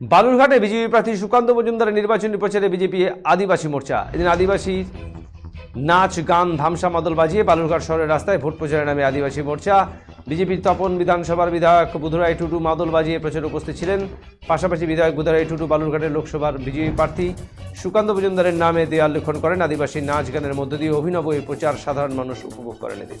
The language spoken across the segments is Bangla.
বালুরঘাটে বিজেপি প্রার্থী সুকান্ত মজুমদারের নির্বাচনী প্রচারে বিজেপি আদিবাসী মোর্চা। এদিন আদিবাসী নাচ, গান, ধামসা, মাদল বাজিয়ে বালুরঘাট শহরের রাস্তায় ভোট প্রচারে নামে আদিবাসী মোর্চা। বিজেপির তপন বিধানসভার বিধায়ক বুধুরাই টুটু মাদল বাজিয়ে প্রচারে উপস্থিত ছিলেন। পাশাপাশি বিধায়ক বুধুরাই টুটু বালুরঘাটের লোকসভার বিজেপি প্রার্থী সুকান্ত মজুমদারের নামে দেয়াল লিখন করেন। আদিবাসী নাচ গানের মধ্য দিয়ে অভিনব এই প্রচার সাধারণ মানুষ উপভোগ করেন এদিন।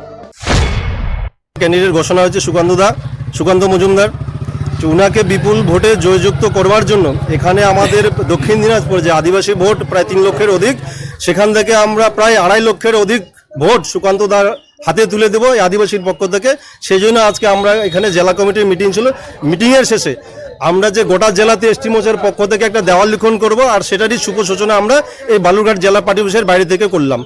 ক্যান্ডিডেট ঘোষণা হয়েছে সুকান্ত দা, সুকান্ত মজুমদার। উনাকে বিপুল ভোটে জয়যুক্ত করবার জন্য এখানে আমাদের দক্ষিণ দিনাজপুর যে আদিবাসী ভোট প্রায় তিন লক্ষের অধিক, সেখান থেকে আমরা প্রায় আড়াই লক্ষের অধিক ভোট সুকান্তদার হাতে তুলে দেবো এই আদিবাসীর পক্ষ থেকে। সেই জন্য আজকে আমরা এখানে জেলা কমিটির মিটিং ছিল। মিটিংয়ের শেষে আমরা যে গোটা জেলাতে এসটি মোচের পক্ষ থেকে একটা দেওয়াল লিখন করব আর সেটারই শুভ সূচনা আমরা এই বালুরঘাট জেলা পার্টি অফিসের বাইরে থেকে করলাম।